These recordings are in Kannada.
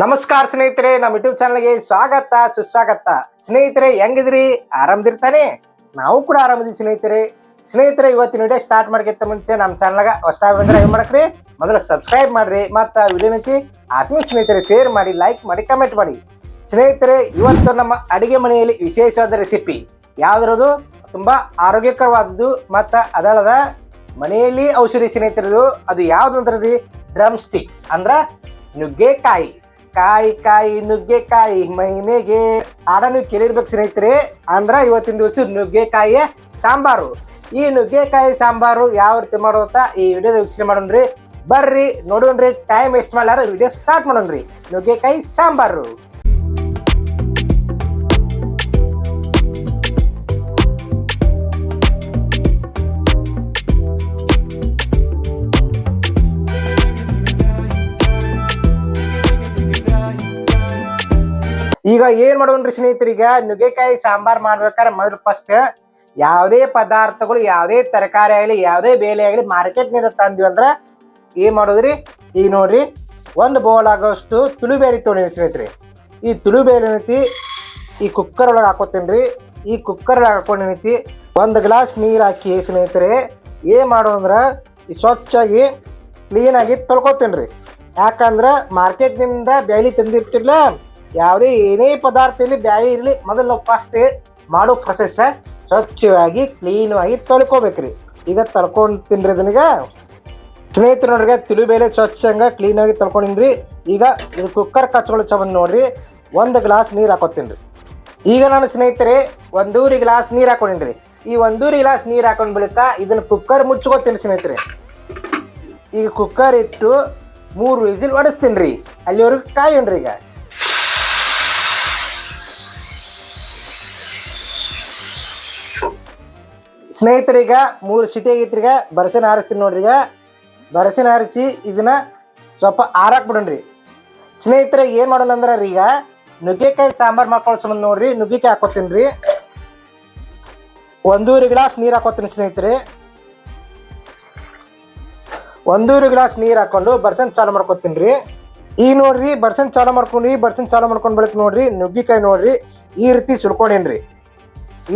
ನಮಸ್ಕಾರ ಸ್ನೇಹಿತರೆ, ನಮ್ಮ ಯೂಟ್ಯೂಬ್ ಚಾನಲ್ಗೆ ಸ್ವಾಗತ, ಸುಸ್ವಾಗತ. ಸ್ನೇಹಿತರೆ, ಹೆಂಗಿದ್ರಿ? ಆರಾಮದಿರ್ತಾನೆ? ನಾವು ಕೂಡ ಆರಾಮದಿ ಸ್ನೇಹಿತರೆ. ಸ್ನೇಹಿತರೆ, ಇವತ್ತಿನ ವಿಡಿಯೋ ಸ್ಟಾರ್ಟ್ ಮಾಡ್ಕಿಂತ ಮುಂಚೆ ನಮ್ಮ ಚಾನಲ್ಗ ಹೊಸದಾಗಿ ಬಂದ್ರೆ ಏನ್ ಮಾಡಕ್ರಿ ಮೊದಲು ಸಬ್ಸ್ಕ್ರೈಬ್ ಮಾಡ್ರಿ, ಮತ್ತು ವಿಡಿಯೋನೈತಿ ಆತ್ಮೀಯ ಸ್ನೇಹಿತರೆ ಶೇರ್ ಮಾಡಿ ಲೈಕ್ ಮಾಡಿ ಕಮೆಂಟ್ ಮಾಡಿ. ಸ್ನೇಹಿತರೆ, ಇವತ್ತು ನಮ್ಮ ಅಡಿಗೆ ಮನೆಯಲ್ಲಿ ವಿಶೇಷವಾದ ರೆಸಿಪಿ ಯಾವ್ದ್ರದು? ತುಂಬಾ ಆರೋಗ್ಯಕರವಾದದ್ದು ಮತ್ತು ಅದಳದ ಮನೆಯಲ್ಲಿ ಔಷಧಿ ಸ್ನೇಹಿತರದು. ಅದು ಯಾವ್ದಂದ್ರೆ ರೀ ಡ್ರಮ್ ಸ್ಟಿಕ್ ಅಂದ್ರೆ ನುಗ್ಗೆಕಾಯಿ. ಕಾಯಿ ಕಾಯಿ ನುಗ್ಗೆಕಾಯಿ ಮಹಿಮೆಗೆ ಆಡನು ಕೇಳಿರ್ಬೇಕು ಸ್ನೇಹಿತರೆ. ಅಂದ್ರ ಇವತ್ತಿನ ದಿವಸ ನುಗ್ಗೆಕಾಯಿಯ ಸಾಂಬಾರು. ಈ ನುಗ್ಗೆಕಾಯಿ ಸಾಂಬಾರು ಯಾವ ರೀತಿ ಮಾಡೋಂತ ಈ ವಿಡಿಯೋದ ವೀಕ್ಷಣೆ ಮಾಡೋಣ್ರಿ. ಬರ್ರಿ, ನೋಡೋಣ್ರಿ ಟೈಮ್ ವೇಸ್ಟ್ ಮಾಡ್ಲಾರ ವಿಡಿಯೋ ಸ್ಟಾರ್ಟ್ ಮಾಡೋಣ್ರಿ. ನುಗ್ಗೆಕಾಯಿ ಸಾಂಬಾರು. ಈಗ ಏನ್ ಮಾಡೋಣ್ರಿ ಸ್ನೇಹಿತರಿಗೆ? ನುಗ್ಗೆಕಾಯಿ, ಸಾಂಬಾರ್ ಮಾಡ್ಬೇಕಾದ್ರೆ ಮೊದಲು ಫಸ್ಟ್ ಯಾವುದೇ ಪದಾರ್ಥಗಳು, ಯಾವುದೇ ತರಕಾರಿ ಆಗಲಿ, ಯಾವುದೇ ಬೇಲೆ ಆಗಲಿ ಮಾರ್ಕೆಟ್ನಿಂದ ತಂದ್ವಿ ಅಂದ್ರೆ ಏನ್ ಮಾಡೋದ್ರಿ? ಈಗ ನೋಡ್ರಿ, ಒಂದು ಬೌಲ್ ಆಗೋಷ್ಟು ತುಳುಬೇಳೆ ತೊಗೊಂಡಿನಿ ಸ್ನೇಹಿತರೆ. ಈ ತುಳುಬೇಳೆ ಏನೈತಿ? ಈ ಕುಕ್ಕರ್ ಒಳಗೆ ಹಾಕೋತೇನ್ರಿ ಈ ಕುಕ್ಕರ್ ಒಳಗೆ ಹಾಕೊಂಡಿನೈತಿ ಒಂದು ಗ್ಲಾಸ್ ನೀರು ಹಾಕಿ ಸ್ನೇಹಿತರೆ, ಏನ್ ಮಾಡೋದಂದ್ರ ಈ ಸ್ವಚ್ಛಾಗಿ ಕ್ಲೀನಾಗಿ ತೊಳ್ಕೊತೀನಿ ರೀ. ಯಾಕಂದ್ರೆ ಮಾರ್ಕೆಟ್ನಿಂದ ಬ್ಯಾಳಿ ತಂದಿರ್ತಿರ್ಲ ಯಾವುದೇ ಏನೇ ಪದಾರ್ಥ ಇರಲಿ, ಬ್ಯಾಳಿ ಇರಲಿ, ಮೊದಲು ಫಸ್ಟ್ ಮಾಡೋ ಪ್ರೊಸೆಸ್ ಸ್ವಚ್ಛವಾಗಿ ಕ್ಲೀನಾಗಿ ತೊಳ್ಕೊಬೇಕ್ರಿ. ಈಗ ತಳ್ಕೊಂಡು ತಿನ್ರಿ ಇದನ್ನೀಗ. ಸ್ನೇಹಿತರು ನೋಡ್ರಿ ತಿಳಿಬೇಳೆ ಸ್ವಚ್ಛಂಗ ಕ್ಲೀನಾಗಿ ತೊಳ್ಕೊಂಡಿನ್ರಿ. ಈಗ ಇದು ಕುಕ್ಕರ್ ಕಚ್ಕೊಳ್ಳೋ ಚವನ್ ನೋಡ್ರಿ, ಒಂದು ಗ್ಲಾಸ್ ನೀರು ಹಾಕೋತೀನಿ ಈಗ ನಾನು ಸ್ನೇಹಿತರೆ ಒಂದೂರಿ ಗ್ಲಾಸ್ ನೀರು ಹಾಕೊಂಡಿನ್ರಿ. ಈ ಒಂದೂರಿ ಗ್ಲಾಸ್ ನೀರು ಹಾಕೊಂಡ್ ಬಳಿಕ ಇದನ್ನ ಕುಕ್ಕರ್ ಮುಚ್ಕೋತೀನಿ ಸ್ನೇಹಿತರೆ. ಈಗ ಕುಕ್ಕರ್ ಇಟ್ಟು ಮೂರು ವಿಸಿಲ್ ಹೊಡಿಸ್ತೀನಿ ರೀ ಅಲ್ಲಿವರೆಗೂ ಕಾಯೋಣ್ರಿ ಈಗ. ಸ್ನೇಹಿತರೀಗ, ಮೂರು ಸಿಟಿ ಆಗೈತ್ರಿ ಈಗ ಬರಸಿನ ಹಾರಿಸ್ತೀನಿ ನೋಡ್ರಿ ಈಗ ಬರಸಿನ ಹಾರಿಸಿ ಇದನ್ನ ಸ್ವಲ್ಪ ಆರಾಕ್ ಬಿಡೋಣ್ರಿ ಸ್ನೇಹಿತರೆ, ಏನು ಮಾಡೋಣ ಅಂದ್ರೆ ಈಗ, ನುಗ್ಗೆಕಾಯಿ ಸಾಂಬಾರು ಮಾಡ್ಕೊಳ್ಳೋ ಸಂಬಂಧ ನೋಡ್ರಿ, ನುಗ್ಗೆಕಾಯಿ ಹಾಕೋತೀನಿ ರೀ ಗ್ಲಾಸ್ ನೀರು ಹಾಕೋತೀನಿ ಸ್ನೇಹಿತರೆ. ಒಂದೂರು ಗ್ಲಾಸ್ ನೀರು ಹಾಕೊಂಡು ಬರ್ಸನ್ ಚಾಲು ಮಾಡ್ಕೊತೀನಿ ರೀ ಈಗ ನೋಡ್ರಿ, ಬರ್ಸನ್ ಚಾಲು ಮಾಡ್ಕೊಂಡ್ರಿ ಬರ್ಸನ್ ಚಾಲು ಮಾಡ್ಕೊಂಡ್ ಬೆಳಕ್ ನೋಡ್ರಿ, ನುಗ್ಗಿಕಾಯಿ ನೋಡ್ರಿ, ಈ ರೀತಿ ಸುಳ್ಕೊಂಡೇನ್ರಿ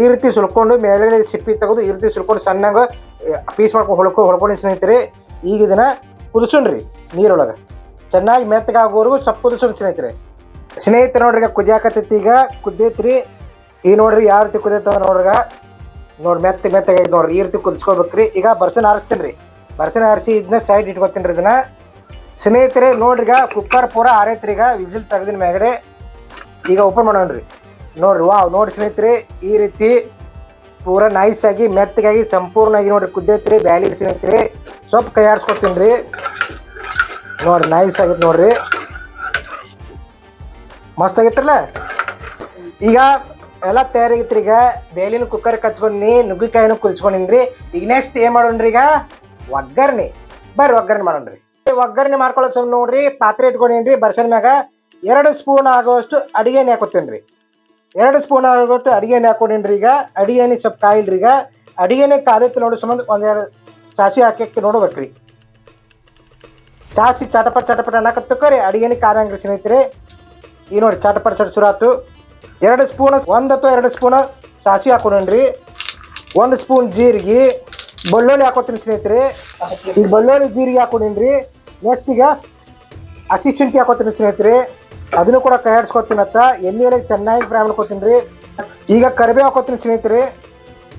ಈ ರೀತಿ ಸುಳ್ಕೊಂಡು ಮೇಲ್ಗಡೆ ಸಿಪ್ಪಿ ತೆಗೆದು ಈ ರೀತಿ ಸುಳ್ಕೊಂಡು ಸಣ್ಣಗೆ ಪೀಸ್ ಮಾಡ್ಕೊಂಡು ಹೊಳ್ಕೊ, ಹೊಳ್ಕೊಂಡು ಸ್ನೇಹಿತರೆ. ಈಗ ಇದನ್ನ ಕುದಿಸ್ರಿ ನೀರೊಳಗೆ. ಚೆನ್ನಾಗಿ ಮೆತ್ತಗಾಗೋವರೆಗೂ ಸ್ವಲ್ಪ ಕುದಿಸ್ರಿ ಸ್ನೇಹಿತರೆ. ಸ್ನೇಹಿತರೆ ನೋಡ್ರಿ ಕುದಿಯಾಕತ್ತೈತಿ ಈಗ. ಕುದ್ದೈತ್ರಿ ಈ ನೋಡ್ರಿ ಯಾವ ರೀತಿ ಕುದಿಯತ್ತವ ನೋಡ್ರಿ ನೋಡಿ ಮೆತ್ತ ಮೆತ್ತಗೈತೆ ನೋಡ್ರಿ. ಈ ರೀತಿ ಕುದಿಸ್ಕೊಬೇಕ್ರಿ. ಈಗ ಬರ್ಸನ್ ಆರಿಸ್ತೀನಿ ರೀ ಬರ್ಸನ್ ಆರಿಸಿ ಇದನ್ನ ಸೈಡ್ ಇಟ್ಕೊತೀನಿ ರೀ ಇದನ್ನ. ಸ್ನೇಹಿತರೆ ನೋಡ್ರಿ ಕುಕ್ಕರ್ ಪೂರ ಆರೈತ್ರಿ ಈಗ. ವಿಜಿಲ್ ತೆಗ್ದಿನ ಮ್ಯಾಗಡೆ. ಈಗ ಓಪನ್ ಮಾಡೋಣ್ರಿ. ನೋಡ್ರಿ, ವಾವ್, ನೋಡಿ ಸ್ನೇಹಿತರೆ, ಈ ರೀತಿ ಪೂರ ನೈಸ್ ಆಗಿ, ಮೆತ್ತಗಾಗಿ, ಸಂಪೂರ್ಣವಾಗಿ ನೋಡ್ರಿ, ಕುದ್ದೈತ್ರಿ, ಬ್ಯಾಳಿ ಸ್ನೇಹಿತರೆ. ಸೊಪ್ಪು ಕೈ ಆಡ್ಸ್ಕೊತೀನಿ ರೀ. ನೋಡ್ರಿ ನೈಸ್ ಆಗೈತೆ ನೋಡ್ರಿ. ಮಸ್ತ್ ಆಗೈತ್ರಲ್ಲ ಈಗ ಎಲ್ಲ ತಯಾರಾಗಿತ್ತು ಈಗ. ಬೇಲಿನ ಕುಕ್ಕರ್ ಕಚ್ಕೊಂಡಿ ನುಗ್ಗಿಕಾಯಿನೂ ಕುದಿಸ್ಕೊಂಡಿನ್ರಿ ಈಗ ನೆಕ್ಸ್ಟ್ ಏನು ಮಾಡೋಣ್ರಿ ಈಗ? ಒಗ್ಗರಣೆ. ಬರ್ರಿ, ಒಗ್ಗರಣೆ ಮಾಡೋಣ್ರಿ. ಒಗ್ಗರಣೆ ಮಾಡ್ಕೊಳ್ಳೋ ಸಮ ನೋಡ್ರಿ, ಪಾತ್ರೆ ಇಟ್ಕೊಂಡಿನ್ರಿ ಬರ್ಸನ್ ಮ್ಯಾಗ. ಎರಡು ಸ್ಪೂನ್ ಆಗುವಷ್ಟು ಅಡಿಗೆ ಎಣ್ಣೆ ಹಾಕೋತೇನೆ ರೀ ಎರಡು ಸ್ಪೂನ್ ಆಗೋಷ್ಟು ಅಡಿಗೆ ಎಣ್ಣೆ ಹಾಕೊಂಡಿನ್ರಿ ಈಗ. ಅಡಿಗೆ ಎಣ್ಣೆ ಸ್ವಲ್ಪ ಕಾಯಿಲ್ರಿ ಈಗ. ಅಡಿಗೆ ಎಣ್ಣೆ ಕಾದೈತಿ ನೋಡೋ ಸಂಬಂಧ ಒಂದೆರಡು ಸಾಸಿವೆ ಹಾಕಕ್ಕೆ ನೋಡ್ಬೇಕ್ರಿ. ಸಾಸಿ ಚಟಪಟ್ ಚಟಪಟ್ ಅನ್ನಕತ್ತಕ್ಕರಿ ಅಡಿಗೆನಿ ಕಾದಂಗ್ರಿ ಸ್ನೇಹಿತರೆ. ಈ ನೋಡಿ ಚಟಪಟ್ ಚಟ ಸುರಾತು ಎರಡು ಸ್ಪೂನ್, ಒಂದು ಅಥವಾ ಎರಡು ಸ್ಪೂನ್ ಸಾಸಿವೆ ಹಾಕೊಂಡ್ರಿ ಒಂದು ಸ್ಪೂನ್ ಜೀರಿಗೆ, ಬೆಳ್ಳುಳ್ಳಿ ಹಾಕೋತೀನಿ ಸ್ನೇಹಿತರೆ. ಈ ಬೆಳ್ಳುಳ್ಳಿ ಜೀರಿಗೆ ಹಾಕೊಂಡಿನ್ರಿ. ನೆಕ್ಸ್ಟ್ ಈಗ ಹಸಿ ಶುಂಠಿ ಹಾಕೋತೀನಿ ಸ್ನೇಹಿತರೆ. ಅದನ್ನು ಕೂಡ ಕೈ ಆಡಿಸ್ಕೊತೀನತ್ತ ಎಣ್ಣೆ ಹೇಳಿ ಚೆನ್ನಾಗಿ ಫ್ರೈ ಮಾಡ್ಕೊತೀನಿ ರೀ. ಈಗ ಕರಿಬೇವು ಹಾಕೋತೀನಿ ಸ್ನೇಹಿತರೆ.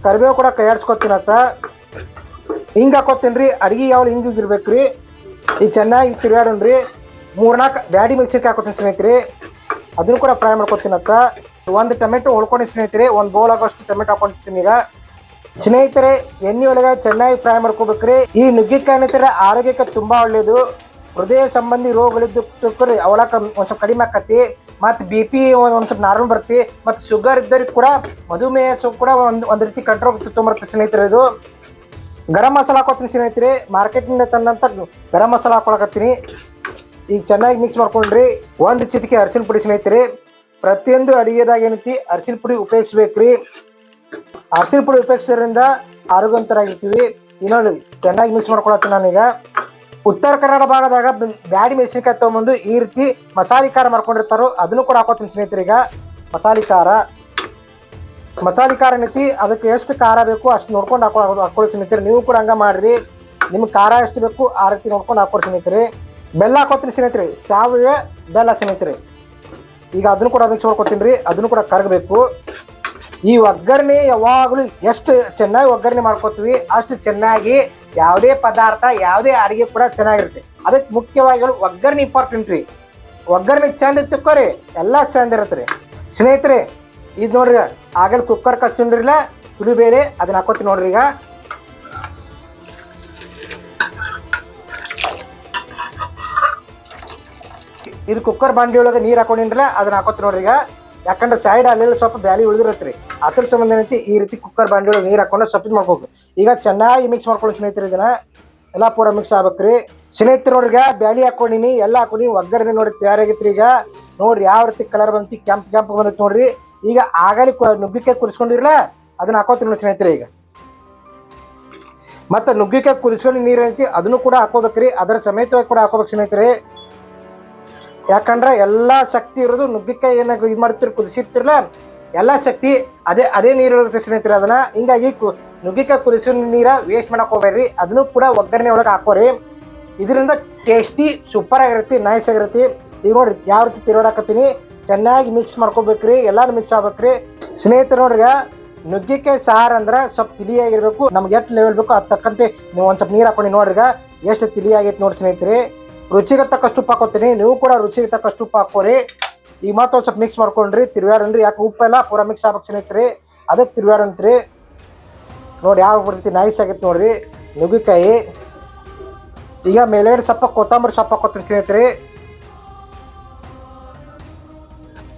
ಕರಿಬೇವು ಕೂಡ ಕೈ ಆಡಿಸ್ಕೊತೀನತ್ತ ಹಿಂಗೆ ಹಾಕೋತೀನಿ ರೀ. ಅಡಿಗೆ ಯಾವ ಹಿಂಗೆ ಇರ್ಬೇಕು ರೀ. ಈಗ ಚೆನ್ನಾಗಿ ತಿರುಗಾಡೋಣ್ರಿ ಮೂರ್ನಾಲ್ಕು ಬ್ಯಾಡಿ ಮೆಣಸಿನ್ಕಾಯಿ ಹಾಕೋತೀನಿ ಸ್ನೇಹಿತರೆ. ಅದನ್ನು ಕೂಡ ಫ್ರೈ ಮಾಡ್ಕೊತೀನತ್ತ ಒಂದು ಟೊಮೆಟೊ ಹೊಳ್ಕೊಂಡು ಸ್ನೇಹಿತರೆ. ಒಂದು ಬೌಲ್ ಆಗೋಷ್ಟು ಟೊಮೆಟೊ ಹಾಕೊಂಡಿರ್ತೀನಿ ಈಗ. ಸ್ನೇಹಿತರೆ, ಎಣ್ಣೆ ಒಳಗೆ ಚೆನ್ನಾಗಿ ಫ್ರೈ ಮಾಡ್ಕೋಬೇಕ್ರಿ. ಈ ನುಗ್ಗಿಕಾಯಿ ಅಂತಾರೆ ಆರೋಗ್ಯಕ್ಕೆ ತುಂಬ ಒಳ್ಳೆಯದು ಹೃದಯ ಸಂಬಂಧಿ ರೋಗಗಳಿದ್ದಕ್ಕೂ ಕಮ್ಮಿ ಒಂದು ಸ್ವಲ್ಪ ಕಡಿಮೆ ಆಕತಿ, ಮತ್ತು ಬಿ ಪಿ ಒಂದು ಸ್ವಲ್ಪ ನಾರ್ಮಲ್ ಬರ್ತಿ ಮತ್ತು ಶುಗರ್ ಇದ್ದವ್ರಿಗೆ ಕೂಡ ಮಧುಮೇಹ ಕೂಡ ಒಂದು ಒಂದು ರೀತಿ ಕಂಟ್ರೋಲ್ ತೊಗೊಂಬರುತ್ತೆ ಸ್ನೇಹಿತರೆ ಇದು. ಗರಂ ಮಸಾಲ ಹಾಕೋತೀನಿ ಸ್ನೇಹಿತರೆ ಮಾರ್ಕೆಟ್ನಿಂದ ತಂದಂಥ ಗರಂ ಮಸಾಲ ಹಾಕೊಳಕತ್ತೀನಿ. ಈಗ ಚೆನ್ನಾಗಿ ಮಿಕ್ಸ್ ಮಾಡ್ಕೊಂಡ್ರಿ, ಒಂದು ಚಿಟಿಕೆ ಅರಿಶಿನ ಪುಡಿ ಸ್ನೇಹಿತರೆ, ಪ್ರತಿಯೊಂದು ಅಡುಗೆದಾಗ ಏನೈತಿ, ಅರಿಶಿನ ಪುಡಿ ಉಪಯೋಗಿಸ್ಬೇಕ್ರಿ. ಅರಿಶಿನ ಪುಡಿ ಉಪಯೋಗಿಸೋದ್ರಿಂದ ಆರೋಗ್ಯವಂತರಾಗಿರ್ತೀವಿ. ಇನ್ನೊಂದು ಚೆನ್ನಾಗಿ ಮಿಕ್ಸ್ ಮಾಡ್ಕೊಳತ್ತೀನಿ ನಾನೀಗ. ಉತ್ತರ ಕನ್ನಡ ಭಾಗದಾಗ ಬ್ಯಾಡಿ ಮೆಣಸಿನ್ಕಾಯಿ ತೊಗೊಂಬಂದು ಈ ರೀತಿ ಮಸಾಲೆ ಖಾರ ಮಾಡ್ಕೊಂಡಿರ್ತಾರೋ ಅದನ್ನು ಕೂಡ ಹಾಕೋತೀನಿ ಸ್ನೇಹಿತರೆ ಈಗ. ಮಸಾಲೆ ಖಾರ. ಮಸಾಲೆ ಖಾರ ಏನೈತಿ ಅದಕ್ಕೆ ಎಷ್ಟು ಖಾರ ಬೇಕು ಅಷ್ಟು ನೋಡ್ಕೊಂಡು ಹಾಕೊ ಹಾಕೊಳ್ಳಿ ಸ್ನೇಹಿತರೆ. ನೀವು ಕೂಡ ಹಂಗೆ ಮಾಡಿರಿ. ನಿಮ್ಗೆ ಖಾರ ಎಷ್ಟು ಬೇಕು ಆ ರೀತಿ ನೋಡ್ಕೊಂಡು ಹಾಕೊಳ್ಳಿ ಸ್ನೇಹಿತರೆ. ಬೆಲ್ಲ ಹಾಕೋತೀನಿ ಸ್ನೇಹಿತರೆ. ಸಾವಯವ ಬೆಲ್ಲ ಸ್ನೇಹಿತರೆ. ಈಗ ಅದನ್ನು ಕೂಡ ಮಿಕ್ಸ್ ಮಾಡ್ಕೊತೀನಿ ರೀ. ಅದನ್ನು ಕೂಡ ಕರಗಬೇಕು. ಈ ಒಗ್ಗರಣೆ ಯಾವಾಗಲೂ ಎಷ್ಟು ಚೆನ್ನಾಗಿ ಒಗ್ಗರಣೆ ಮಾಡ್ಕೊತೀವಿ ಅಷ್ಟು ಚೆನ್ನಾಗಿ ಯಾವುದೇ ಪದಾರ್ಥ, ಯಾವುದೇ ಅಡುಗೆ ಕೂಡ ಚೆನ್ನಾಗಿರುತ್ತೆ. ಅದಕ್ಕೆ ಮುಖ್ಯವಾಗಿ ಒಗ್ಗರಣೆ ಇಂಪಾರ್ಟೆಂಟ್ ರೀ. ಒಗ್ಗರಣೆ ಚಂದ ತಿಕ್ಕೋರಿ ಎಲ್ಲ ಚಂದ ಇರುತ್ತೆ ರೀ. ಸ್ನೇಹಿತರೆ, ಇದು ನೋಡ್ರಿ, ಆಗಲ್ ಕುಕ್ಕರ್ ಕಚ್ಚುಂಡ್ರಿಲ್ಲ ತುಳಿಬೇಳೆ, ಅದನ್ನ ಹಾಕೋತೀನಿ ನೋಡ್ರಿ ಈಗ. ಇದು ಕುಕ್ಕರ್ ಬಾಂಡಿ ಒಳಗೆ ನೀರು ಹಾಕೊಂಡಿನ್ರಲ್ಲ, ಅದನ್ನ ಹಾಕೋತಿ ನೋಡ್ರಿ ಈಗ. ಯಾಕಂದ್ರೆ ಸೈಡ್ ಅಲ್ಲೆಲ್ಲ ಸ್ವಲ್ಪ ಬ್ಯಾಳಿ ಉಳಿದಿರತ್ರಿ. ಅದ್ರ ಸಂಬಂಧ ಏನೈತಿ, ಈ ರೀತಿ ಕುಕ್ಕರ್ ಬಾಂಡಿ ಒಳಗೆ ನೀರು ಹಾಕೊಂಡು ಸ್ವಲ್ಪ ಮಾಡ್ಕೋಬೇಕು. ಈಗ ಚೆನ್ನಾಗಿ ಮಿಕ್ಸ್ ಮಾಡ್ಕೊಳ್ಳಿ ಸ್ನೇಹಿತರೆ ಇದನ್ನ, ಎಲ್ಲ ಪೂರ ಮಿಕ್ಸ್ ಆಗ್ಬೇಕ್ರಿ. ಸ್ನೇಹಿತರು ನೋಡ್ರಿ ಈಗ ಬ್ಯಾಳಿ ಹಾಕೊಂಡಿನಿ, ಎಲ್ಲ ಹಾಕೊಂಡಿನಿ, ಒಗ್ಗರಣೆ ನೋಡಿ ತಯಾರಾಗೈತ್ರಿ ಈಗ. ನೋಡ್ರಿ ಯಾವ ರೀತಿ ಕಲರ್ ಬಂತಿ, ಕೆಂಪ್ ಕೆಂಪ್ ಬಂದೈತಿ ನೋಡ್ರಿ. ಈಗ ಆಗಲಿ ನುಗ್ಗಿಕಾಯಿ ಕುದಿಸ್ಕೊಂಡಿರಲ್ಲ ಅದನ್ನ ಹಾಕೋತೀನಿ ನೋಡಿ ಸ್ನೇಹಿತರೆ ಈಗ. ಮತ್ತೆ ನುಗ್ಗಿಕಾಯಿ ಕುದಿಸ್ಕೊಂಡು ನೀರು ಏನೈತಿ, ಅದನ್ನು ಕೂಡ ಹಾಕೋಬೇಕ್ರಿ. ಅದರ ಸಮೇತವಾಗಿ ಕೂಡ ಹಾಕೋಬೇಕು ಸ್ನೇಹಿತರೆ. ಯಾಕಂದ್ರೆ ಎಲ್ಲ ಶಕ್ತಿ ಇರೋದು ನುಗ್ಗಿಕಾಯಿ ಏನಾಗ ಇದು ಮಾಡ್ತಿರ್ ಕುದಿಸಿರ್ತಿರಲ್ಲ, ಎಲ್ಲ ಶಕ್ತಿ ಅದೇ ಅದೇ ನೀರು ಸ್ನೇಹಿತರೆ ಅದನ್ನ. ಹಿಂಗಾಗಿ ಕು, ನುಗ್ಗಿಕಾಯಿ ಕುದಿಸೋ ನೀರ ವೇಸ್ಟ್ ಮಾಡಕ್ ಹೋಗ್ಬೇಡ್ರಿ. ಅದನ್ನು ಕೂಡ ಒಗ್ಗರಣೆ ಒಳಗೆ ಹಾಕೋರಿ. ಇದರಿಂದ ಟೇಸ್ಟಿ ಸೂಪರ್ ಆಗಿರುತ್ತೆ ನೈಸ್ ಆಗಿರುತ್ತೆ. ಈಗ ನೋಡ್ರಿ, ಯಾವ ರೀತಿ ತಿರುಗಾಡಕತ್ತೀನಿ. ಚೆನ್ನಾಗಿ ಮಿಕ್ಸ್ ಮಾಡ್ಕೋಬೇಕ್ರಿ, ಎಲ್ಲಾನು ಮಿಕ್ಸ್ ಆಗ್ಬೇಕ್ರಿ. ಸ್ನೇಹಿತರು ನೋಡ್ರಿ ನುಗ್ಗಿಕಾಯಿ ಸಾರು ಅಂದ್ರೆ ಸ್ವಲ್ಪ ತಿಳಿಯಾಗಿರ್ಬೇಕು. ನಮ್ಗೆ ಎಷ್ಟು ಲೆವೆಲ್ ಬೇಕು ಅದು ತಕ್ಕಂತೆ ನೀವು ಒಂದ್ ಸ್ವಲ್ಪ ನೀರು ಹಾಕೊಂಡು ನೋಡ್ರಿ ಎಷ್ಟು ತಿಳಿಯಾಗೈತೆ ನೋಡಿ ಸ್ನೇಹಿತರೆ. ರುಚಿಗೆ ತಕ್ಕಷ್ಟು ಉಪ್ಪು ಹಾಕೋತೀನಿ. ನೀವು ಕೂಡ ರುಚಿಗೆ ತಕ್ಕಷ್ಟು ಉಪ್ಪು ಹಾಕೋರಿ ಈಗ ಮತ್ತೊಂದು ಸ್ವಲ್ಪ ಮಿಕ್ಸ್ ಮಾಡ್ಕೊಂಡ್ರಿ. ತಿರ್ವ್ಯಾಡನ್ರಿ ಯಾಕೆ ಉಪ್ಪೆಲ್ಲ ಪೂರ ಮಿಕ್ಸ್ ಆಗ್ಬೇಕು ಸ್ನೇಹಿತರೆ ಅದಕ್ಕೆ ತಿರ್ವ್ಯಾಡಂತ್ರಿ. ನೋಡಿ ಯಾವ ರೀತಿ ನೈಸ್ ಆಗೈತೆ ನೋಡ್ರಿ. ನುಗ್ಗಿಕಾಯಿ. ಈಗ ಮೇಲೆಗಡೆ ಸ್ವಲ್ಪ ಕೊತ್ತಂಬರಿ ಸೊಪ್ಪು ಹಾಕೋತೀನಿ ಸ್ನೇಹಿತರೆ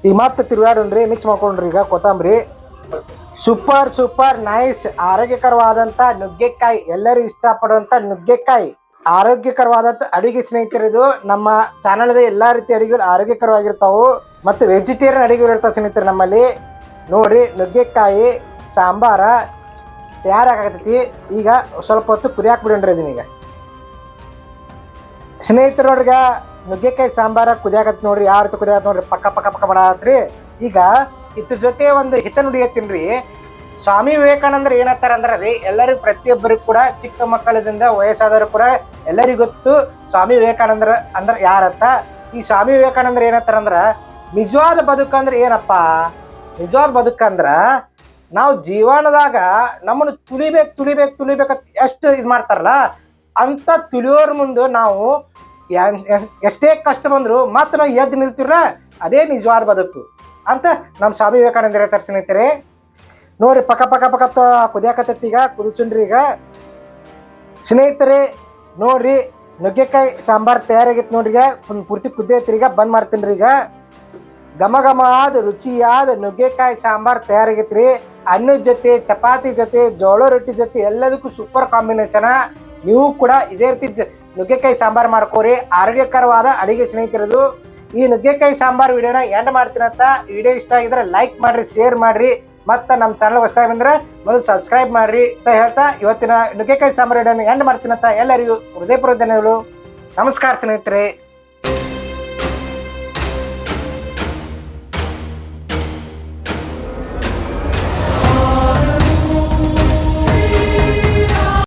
ಈಗ ಮತ್ತೆ ತಿರ್ವ್ಯಾಡನ್ರಿ ಮಿಕ್ಸ್ ಮಾಡ್ಕೊಂಡ್ರಿ ಈಗ ಕೊತ್ತಂಬರಿ. ಸೂಪರ್ ಸೂಪರ್ ನೈಸ್ ಆರೋಗ್ಯಕರವಾದಂಥ ನುಗ್ಗೆಕಾಯಿ. ಎಲ್ಲರೂ ಇಷ್ಟಪಡುವಂಥ ನುಗ್ಗೆಕಾಯಿ. ಆರೋಗ್ಯಕರವಾದಂತ ಅಡಿಗೆ ಸ್ನೇಹಿತರಿದು, ನಮ್ಮ ಚಾನಲ್ದ ಎಲ್ಲಾ ರೀತಿ ಅಡಿಗೆಗಳು ಆರೋಗ್ಯಕರವಾಗಿರ್ತಾವು. ಮತ್ತು ವೆಜಿಟೇರಿಯನ್ ಅಡಿಗೆಗಳು ಇರ್ತಾವೆ ಸ್ನೇಹಿತರೆ ನಮ್ಮಲ್ಲಿ. ನೋಡ್ರಿ, ನುಗ್ಗೆಕಾಯಿ, ಸಾಂಬಾರ ತಯಾರಾಗತೈತಿ ಈಗ ಸ್ವಲ್ಪ ಹೊತ್ತು ಕುದಿಯಾಕ್ ಬಿಡೋಣ್ರಿ ಇದನ್ನೀಗ ಸ್ನೇಹಿತರು ನೋಡ್ರಿಗ ನುಗ್ಗೆಕಾಯಿ, ಸಾಂಬಾರ ಕುದಿಯಾಕತ್ ನೋಡ್ರಿ. ಯಾವ ರೀತಿ ಕುದಿಯಾಕತ್ ನೋಡ್ರಿ. ಪಕ್ಕ ಪಕ್ಕ ಪಕ್ಕ ಮಾಡತ್ರಿ. ಈಗ ಇದ್ರ ಜೊತೆ ಒಂದು ಹಿತ ನುಡಿ ಹೇಳ್ತೀನ್ರಿ ಸ್ವಾಮಿ ವಿವೇಕಾನಂದ್ರ ಏನತ್ತಾರ ಅಂದ್ರೆ, ರೀ, ಎಲ್ಲರಿಗೂ ಪ್ರತಿಯೊಬ್ಬರಿಗೂ ಕೂಡ ಚಿಕ್ಕ ಮಕ್ಕಳದಿಂದ ವಯಸ್ಸಾದವರು ಕೂಡ ಎಲ್ಲರಿಗೂ ಗೊತ್ತು ಸ್ವಾಮಿ ವಿವೇಕಾನಂದ್ರ ಅಂದ್ರೆ ಯಾರತ್ತ. ಈ ಸ್ವಾಮಿ ವಿವೇಕಾನಂದ್ರ ಏನತ್ತಾರ ಅಂದ್ರೆ, ನಿಜವಾದ ಬದುಕಂದ್ರೆ ಏನಪ್ಪ? ನಿಜವಾದ ಬದುಕಂದ್ರೆ ನಾವು ಜೀವನದಾಗ ನಮ್ಮನ್ನು ತುಳಿಬೇಕು ತುಳಿಬೇಕು ತುಳಿಬೇಕು ಎಷ್ಟು ಇದು ಮಾಡ್ತಾರಲ್ಲ, ಅಂತ ತುಳಿಯೋರ್ ಮುಂದೆ ನಾವು ಎಷ್ಟೇ ಕಷ್ಟ ಬಂದ್ರು ಮತ್ತೆ ನಾವು ಎದ್ದು ನಿಲ್ತಿರಲ್ಲ ಅದೇ ನಿಜವಾದ ಬದುಕು. ಅಂತ ನಮ್ಮ ಸ್ವಾಮಿ ವಿವೇಕಾನಂದ ಹೇಳ್ತಾರೆ ಸ್ನೇಹಿತರೆ. ನೋಡ್ರಿ ಪಕ್ಕ ಪಕ್ಕ ಪಕ್ಕ ಕುದಿಯಾಕತ್ತೈತಿ ಈಗ ಕುದಿಸುನ್ರಿ ಈಗ. ಸ್ನೇಹಿತರೆ, ನೋಡ್ರಿ, ನುಗ್ಗೆಕಾಯಿ ಸಾಂಬಾರ್ ತಯಾರಾಗೈತಿ ನೋಡ್ರಿ ಈಗ. ಒಂದು ಪೂರ್ತಿ ಕುದ್ದೈತ್ರಿ ಈಗ, ಬಂದ್ ಮಾಡ್ತೀನಿ ಈಗ. ಘಮ ಘಮ ಆದ ರುಚಿಯಾದ ನುಗ್ಗೆಕಾಯಿ ಸಾಂಬಾರ್ ತಯಾರಾಗೈತ್ರಿ. ಅನ್ನದ ಜೊತೆ, ಚಪಾತಿ ಜೊತೆ, ಜೋಳ ರೊಟ್ಟಿ ಜೊತೆ ಎಲ್ಲದಕ್ಕೂ ಸೂಪರ್ ಕಾಂಬಿನೇಷನ್ ನೀವು ಕೂಡ ಇದೇ ರೀತಿ ಜ- ನುಗ್ಗೆಕಾಯಿ ಸಾಂಬಾರ್ ಮಾಡ್ಕೋರಿ. ಆರೋಗ್ಯಕರವಾದ ಅಡಿಗೆ ಸ್ನೇಹಿತರದು. ಈ ನುಗ್ಗೆಕಾಯಿ ಸಾಂಬಾರ್ ವಿಡಿಯೋನ ಎಂಡ್ ಮಾಡ್ತೀನಂತ. ವಿಡಿಯೋ ಇಷ್ಟ ಆಗಿದ್ರೆ ಲೈಕ್ ಮಾಡ್ರಿ ಶೇರ್ ಮಾಡ್ರಿ. ಮತ್ತ ನಮ್ಮ ಚಾನಲ್ ಹೊಸದಾಗಿ ಬಂದ್ರೆ ಮೊದಲು ಸಬ್ಸ್ಕ್ರೈಬ್ ಮಾಡ್ರಿ ಅಂತ ಹೇಳ್ತಾ ಇವತ್ತಿನ ನುಗ್ಗೆಕಾಯಿ ಸಾಂಬಾರು ಎಂಡ್ ಮಾಡ್ತೀನಂತ ಎಲ್ಲರಿಗೂ ಹೃದಯಪೂರ್ವಕ ಧನ್ಯವಾದಗಳು. ನಮಸ್ಕಾರ ಸ್ನೇಹಿತರೆ.